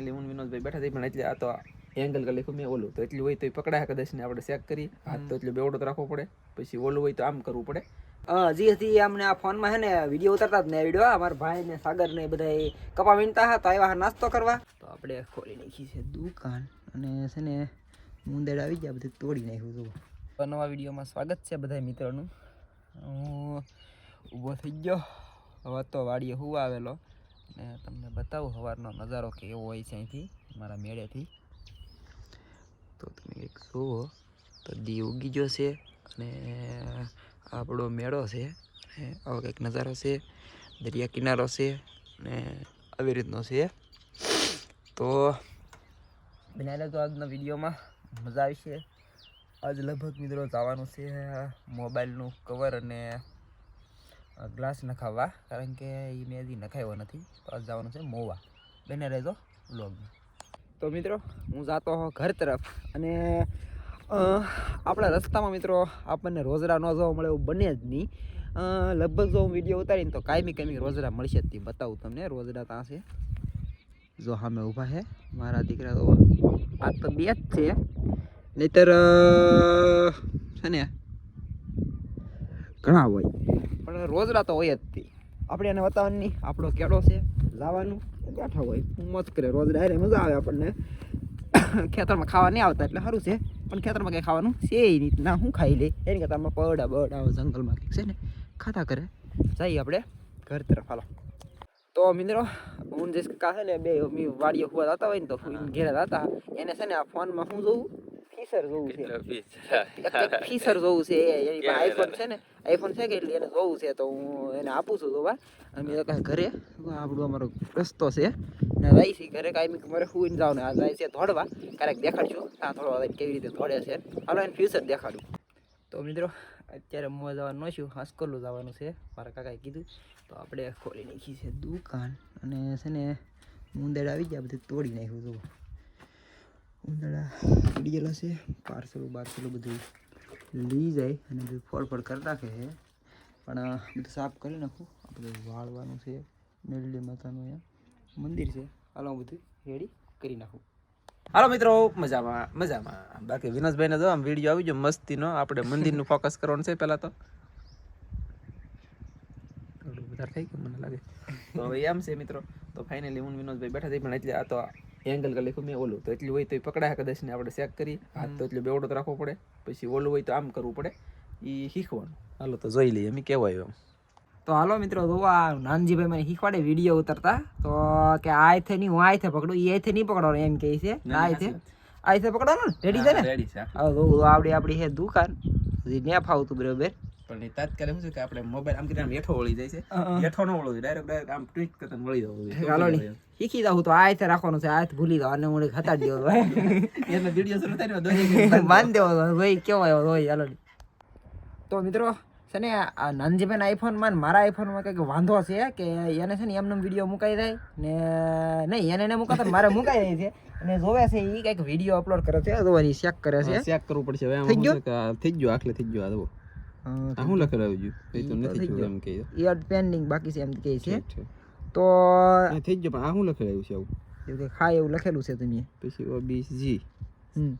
એટલે હું વિનોદભાઈ બેઠા થઈ પણ એટલે આ તો એંગલ કરી લખ્યું મેં ઓલું. તો એટલું હોય તો પકડાય કદાચ ને આપણે ચેક કરી હાથ તો એટલે બેવડો તો રાખવો પડે. પછી ઓલું હોય તો આમ કરવું પડે. હજી હતી અમને આ ફોનમાં છે ને વીડિયો ઉતારતા જ ને વીડિયો અમારા ભાઈ ને સાગર ને બધા કપા વીણતા હતા આવ્યા નાસ્તો કરવા. તો આપણે ખોલી નાખી છે દુકાન. અને છે ને મુંદેડ આવી ગયા બધું તોડી નાખ્યું હતું નવા વિડીયોમાં સ્વાગત છે બધા મિત્રોનું. હું ઊભો થઈ ગયો. હવે તો વાડીએ હું આવેલો. ને તમને બતાવું સવારનો નજારો કેવો હોય છે અહીંથી, મારા મેળેથી. તો તમે એક જુઓ, તો દી ઉગી ગયો છે અને આપણો મેળો છે. અને આવો કંઈક નજારો છે, દરિયા કિનારો છે ને આવી રીતનો છે. તો બનાવી તો આજના વિડીયોમાં મજા આવશે આજ લગભગ મિત્રો જવાનું છે મોબાઈલનું કવર અને ગ્લાસ નખાવવા કારણ કે એ મેં હજી નખાવ્યો નથી. તો આજ જવાનું છે મોવા. બને રહેજો વ્લોગમાં તો મિત્રો, હું જાતો હો ઘર તરફ અને આપણા રસ્તામાં મિત્રો આપણને રોજડા ન જોવા મળે એવું બને જ નહીં. લગભગ જો હું વીડિયો ઉતારીને તો કાયમી કાયમી રોજરા મળશે જ બતાવું તમને. રોજડા ત્યાં છે. જો સામે ઊભા છે મારા દીકરા તો. આ તો બે જ છે. નહીતર છે ને ઘણા હોય. પણ રોજડા તો હોય જ તે. આપણે એને વતાવવાની આપણો કેળો છે, લાવવાનું. બેઠા હોય. મોજ કરે રોજડા. હારે મજા આવે આપણને. ખેતરમાં ખાવા નહીં આવતા એટલે સારું છે. પણ ખેતરમાં કંઈ ખાવાનું છે એ રીતના હું ખાઈ લે. એની કરતાં અમે પડા બડા જંગલમાં કંઈક છે ને, ખાતા કરે. જઈએ આપણે ઘર તરફ. હાલો. તો મિત્રો, હું જે કા છે ને, બે વાડીઓ હુવા જતા હોય ને તો ફૂઈને હતા એને છે ને આ ફોનમાં હું જોઉં. ફીસર જોવું છે. ફીસર જોવું છે. એની આઈફોન છે ને? આઈફોન છે કે એટલે એને જોવું છે તો હું એને આપું છું જોવા. અને મેં કાંઈ ઘરે આપણો અમારો રસ્તો છે. ને જાય છે ઘરે કાંઈ મારે સુઈને જાવ ને આ જાય છે દોડવા. ક્યારેક દેખાડશું. ત્યાં થોડો કેવી રીતે દોડે છે. હાલો એને ફ્યુચર દેખાડું. તો મિત્રો અત્યારે મોં જવાનું છું. હાસ્કોલું જવાનું છે. મારા કાકાએ કીધું. તો આપણે ખોલી નાખી છે દુકાન. અને છે ને મુંદેડ આવી ગયા બધું તોડી નાખ્યું હતું ઉંદરડા ઉડી ગયેલા છે પાર્સલો બાર્સલો બધું લઈ જાય અને બધું ફળફળ ફળ કરી નાખે છે. પણ બધું સાફ કરી નાખું. આપણે વાળવાનું છે મેલડી માતાનું અહીંયા મંદિર છે. હાલો બધું રેડી કરી નાખું. હાલો મિત્રો મજામાં મજામાં. બાકી વિનોદભાઈને તો જો આમ વીડિયો આવી ગયો મસ્તીનો. આપણે મંદિરનું ફોકસ કરવાનું છે પહેલાં તો. વધારે થઈ ગયું મને લાગે. તો હવે એમ છે મિત્રો. તો ફાઇનલી હું વિનોદભાઈ બેઠા થઈ પણ એટલે આ તો એંગલ કરી લખ્યું મેં ઓલું. તો એટલું હોય તો પકડાય કદાચ ને આપણે ચેક કરી હાથ તો એટલું બેવડો રાખવો પડે. પછી ઓલું હોય તો આમ કરવું પડે. એ શીખવાનું. હાલો તો જોઈ લઈએ. અમે કહેવાય એમ તો હાલો મિત્રો જો આ નાનજીભાઈ મને શીખવાડે વીડિયો ઉતરતા. તો કે આ આથે નહીં હું આથે પકડું. એ આથે નહીં પકડવાનું એમ કહે છે. આથે આથે પકડવાનું? રેડી છે ને? રેડી છે જો આપણી છે દુકાન. હજી ને ફાવતું બરોબર. પણ એ તાત્કાલિક શું છે કે આપણે મોબાઈલ આમ કરીને આમ હેઠો વળી જાય છે. હેઠો ન વળવું ડાયરેક્ટ ડાયરેક્ટ આમ ટ્વીટ કરતા વળી જવું. હાલો ની શીખી જાઉં તો આથે રાખવાનું છે હાથ ભૂલી જાવ અને હું હટાડી દેવો એટલે વીડિયો શરૂ થાય ને માન દેવો ભાઈ કેવો આવ્યો ભાઈ હાલો. તો મિત્રો છે ને આ નાનજીભાઈ આઈફોનમાં મારા આઈફોનમાં કંઈક વાંધો છે કે એને છે ને એમને વીડિયો મુકાઈ જાય ને નહીં એને એને મુકાતા મારે મુકાઈ જાય છે. અને જોવે છે એ કંઈક વીડિયો અપલોડ કરે છે જોવાની ચેક કરે છે. ચેક કરવું પડશે. થઈ ગયો? થઈ ગયો આખલે થઈ ગયો આ જુઓ. હું લખેલું આવ્યું? એ તો નથી એમ કે યર પેન્ડિંગ બાકી છે એમ કહે છે. તો આ થઈ ગયો પણ આ શું લખેલું છે આવું? એવું કંઈ ખાય એવું લખેલું છે તમે. પછી ઓ બી જી હમ.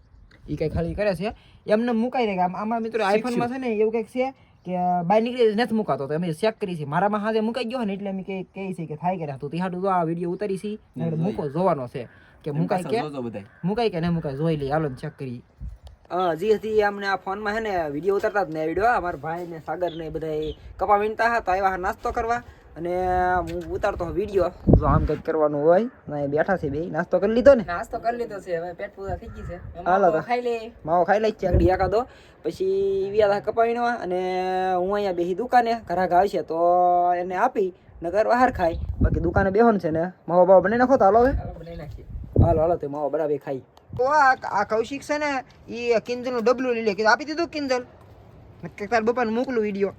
એ કંઈ ખાલી કરે છે? એમને મુકાઈ દે કે આમ- મિત્રો આઈફોનમાં છે ને એવું કંઈક છે કે બાય નીકળી નથી મુકાતો. તો અમે ચેક કરી છે મારામાં હાથે મુકાઈ ગયો ને એટલે અમે કહે કહે છે કે થાય કે તો તિહાડું તો આ વીડિયો ઉતારી છે. મૂકો જોવાનો છે કે મુકાય કે મુકાય કે ન મુકાય જોઈ લઈએ. હાલો ચેક કરી હજી હતી અમને આ ફોનમાં છે ને વીડિયો ઉતારતા જ ને વીડિયો અમારા ભાઈ ને સાગર ને બધા કપા વીણતા હતા તો આવ્યા નાસ્તો કરવા. અને હું ઉતારતો વીડિયો જો આમ કંઈક કરવાનું હોય ના એ બેઠા છે બે નાસ્તો કરી લીધો ને? નાસ્તો કરી લીધો છે હવે પેટ પૂરા થઈ ગઈ છે. હાલો તો. ખાઈ લે માવો ખાઈ લઈ ચાકડી એકાદો પછી વ્યાદા કપાવીનો અને હું અહીંયા બેસી દુકાને ઘરાક આવશે તો એને આપી નગર બહાર ખાય. બાકી દુકાને બેહોન છે ને માવો બાવો બનાવી નાખો તો હાલો હવે. બનાવી નાખીએ. હાલો હાલો તો માવો બરાબર ખાઈ. તો આ કૌશિક છે ને એ કિંજલનું ડબલું લઈ લે. કીધું આપી દીધું કિંજલ? તાર બપાને મોકલું વીડિયો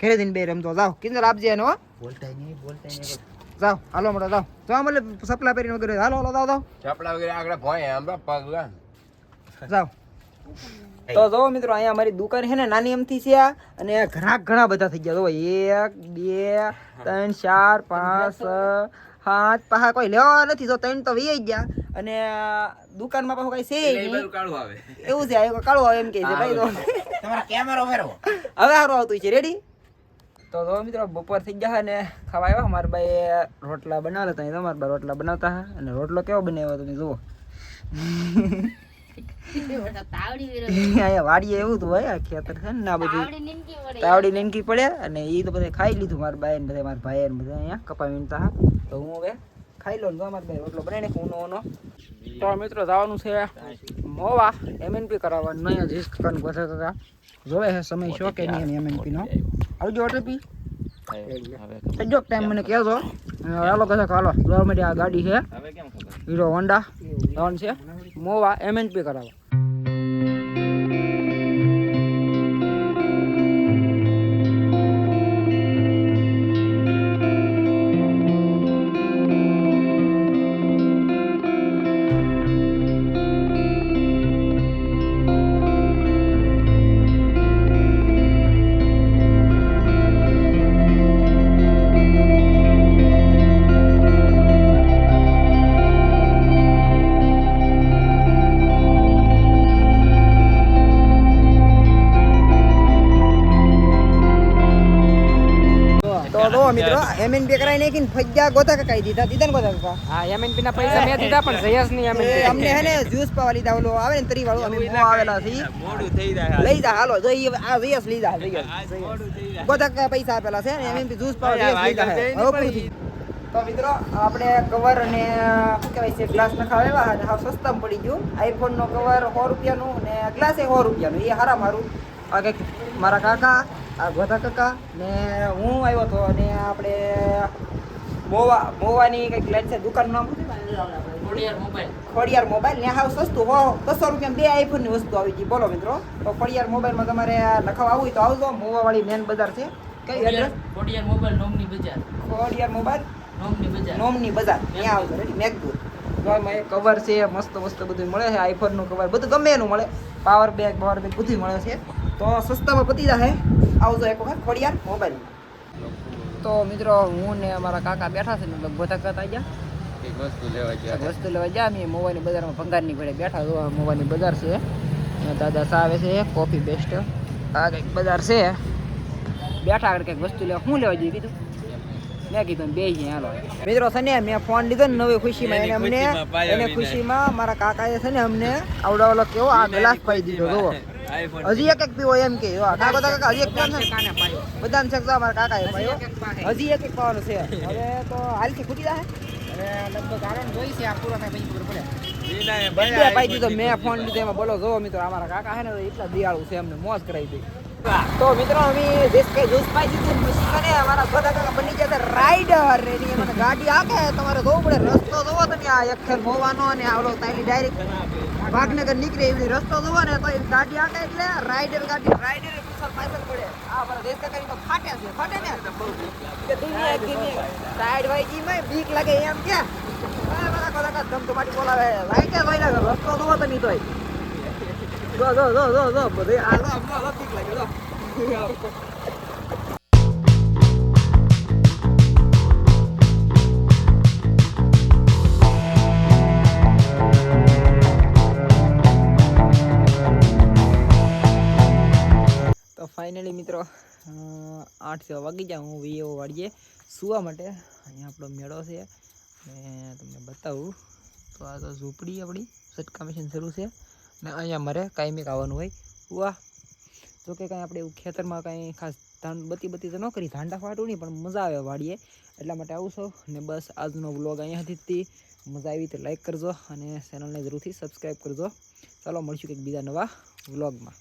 ઘરે જઈને બે રમતો. જાઓ. કિંજર આપજે એનો બોલતા નહીં બોલતા નહીં. જાઓ. હાલો મોટો જાઓ. જાઓ મતલબ સપલા પહેરીને વગેરે. હાલો હાલો જાઓ જાઓ. સપલા વગેરે આગળ ભોય આમ પગ જાઓ. તો જો મિત્રો અહીંયા અમારી દુકાન છે ને નાની એમથી છે અને ઘણા ઘણા બધા થઈ ગયા. જો એક બે ત્રણ ચાર પાંચ હાથ પાછા કોઈ લેવા નથી. તો ત્રણ તો વી ગયા. અને દુકાનમાં પાછું કઈ છે નહીં. કાળું આવે. એવું છે આ કાળો આવે એમ કે છે ભાઈ તમારો કેમેરો ફેરવો હવે સારું આવતું છે રેડી તો જો મિત્રો બપોર થઈ ગયા ને ખાવા આવ્યા. અમારા ભાઈ રોટલા બનાવેલા હતા. તમારા રોટલા બનાવતા હતા. અને રોટલો કેવો બનાવ્યો તમે જુઓ. વાડીએ એવું તો હોય આ ખેતર છે ને ના બધું તાવડી નીંદકી પડે. અને એ તો બધા ખાઈ લીધું મારા બાય ને બધા મારા ભાઈ ને બધા અહીંયા કપા વીણતા તો. હું હવે ખાઈ લઉં તો મારા ભાઈ રોટલો બનાવીને ઊનો ઊનો તો મિત્રો જવાનું છે મોવા એમએનપી કરાવવાનું નહીં હજી બધા કાકા જોવે છે સમય શો કે નહીં એમએનપી નો. આવજો ઓટીપી થઈ ગયો ટાઈમ મને કહેજો. હાલો કદાચ હાલો જોવા મળી આ ગાડી છે. હીરો હોન્ડા લોન છે. મોવા એમએનપી કરાવવા તો જો મિત્રો એમએનપી કરાવી નાખીને ફજ્જા ગોતા કકાઈ દીધા? દીધા ને ગોતા? કાકા હા એમએનપી ના પૈસા મેં દીધા પણ જયસ નહીં એ અમને હે ને જ્યુસ પાવા લીધા ઓલો આવે ને તરી વાળું અમે મો આવેલા છીએ. મોડું થઈ જાય લઈ જા હાલો જઈ આ જયસ લઈ જા ગોતા કાકા પૈસા આપેલા છે ને એમએનપી જ્યુસ પાવા લીધા છે હવે તો મિત્રો આપણે કવર અને શું કહેવાય છે ગ્લાસ નખાવેલા અને હાવ સસ્તામાં પડી ગયું. આઈફોનનો કવર સો રૂપિયાનું ને ગ્લાસ એ સો રૂપિયાનું એ હારા મારું આ કંઈક મારા કાકા આ ગોધા કાકા ને હું આવ્યો હતો અને આપણે મોવા મોવાની કંઈક લાઈટ છે દુકાનનું નામ ખોડિયાર મોબાઈલ. ને હાવ સસ્તું હો બસો રૂપિયા બે આઈફોનની વસ્તુ આવી ગઈ બોલો મિત્રો તો ખોડિયાર મોબાઈલમાં તમારે લખાવ આવવું હોય તો આવજો. મોવા વાળી મેન બજાર છે. કઈ એડ્રેસ ખોડિયાર મોબાઈલ નોમની બજાર. ખોડિયાર મોબાઈલ? નોમની બજાર. નોમની બજાર. ત્યાં આવજો. રેડી મેઘદૂત એક કવર છે મસ્ત મસ્ત બધું મળે છે. આઈફોનનું કવર બધું ગમે એનું મળે. પાવર બેગ પાવર બેગ બધું મળે છે. તો સસ્તામાં પતી જશે આવજો એક વખત ખોડિયાર મોબાઈલ. તો મિત્રો હું ને અમારા કાકા બેઠા છે ને ગોતા કરતા ગયા. એક વસ્તુ લેવા એક વસ્તુ લેવા ગયા. અમે મોબાઈલની બજારમાં ભંગારની ઘડે બેઠા જો મોબાઈલની બજાર છે. દાદા સા આવે છે કોફી બેસ્ટ આ કંઈક બજાર છે. બેઠા આગળ કંઈક વસ્તુ લેવા. શું લેવા જોઈએ કીધું? મેં કીધું બે હાલો. મિત્રો છે ને મેં ફોન લીધો ને નવી ખુશીમાં. એને અમને એને ખુશીમાં મારા કાકાએ છે ને અમને આવડા ઓલો કેવો આ ગ્લાસ પાઈ દીધો જુઓ હજી એક એક પીવો એમ કે જો કાકા કાકા હજી એક પીવો છે બદામ શેક તો મારા કાકાએ પાયો. હજી એક એક પાવાનું છે. હવે તો હાલથી ખૂટી જાય હવે લગભગ આરામ જોઈ છે આ પૂરો થાય પછી ખબર પડે. પાઈ દીધો. મેં ફોન લીધો. એમાં બોલો જો મિત્રો અમારા કાકા છે ને એટલા દિયાળુ છે અમને મોજ કરાવી દઈ તો મિત્રો અમે દેશ કઈ જ્યુસ પાઈ દીધું અમારા બધા કાકા બની ગયા હતા રાઈડર એની મને ગાડી આકે તમારે જોવું પડે, રસ્તો જોવો તમે આ ખેલ મોવાનો અને આવડો તાઈલી ડાયરેક્ટ ભાગનગર નીકળે એવી રસ્તો જોવો ને તો એ ગાડી આકે એટલે રાઈડર ગાડી રાઈડર પાછળ પાછળ પડે. આ પર દેશ કરી તો ફાટે છે, ફાટે ને? દુનિયા ધીમે સાઈડ વાઈ જી માં બીક લાગે એમ કે. આ બધા બધા કા ધમ ધમાટી બોલાવે લાઈટે લાગે રસ્તો જોવો તમે તોય. જો જો જો જો જો, બધે આ, બીક લાગે, જો. ફાઇનલી મિત્રો. આઠ સેવા વાગી જાય હું વીઓ વાળીએ સુવા માટે. અહીંયા આપણો મેળો છે. અને તમને બતાવું. તો આ તો ઝૂંપડી આપણી. સટકા મશીન શરૂ છે. ને અહીંયા મારે કાયમિક આવવાનું હોય. વાહ. જો કે કાંઈ આપણે એવું ખેતરમાં કાંઈ ખાસ ધાન બત્તી બતી તો ન કરી. ધાંડા ફાટું નહીં, પણ મજા આવે વાડીએ એટલા માટે આવું છો. ને બસ આજનો વ્લોગ અહીંયાથી જ મજા આવી તો લાઈક કરજો અને ચેનલને જરૂરથી સબસ્ક્રાઈબ કરજો. ચાલો મળશું કંઈક બીજા નવા વ્લોગમાં.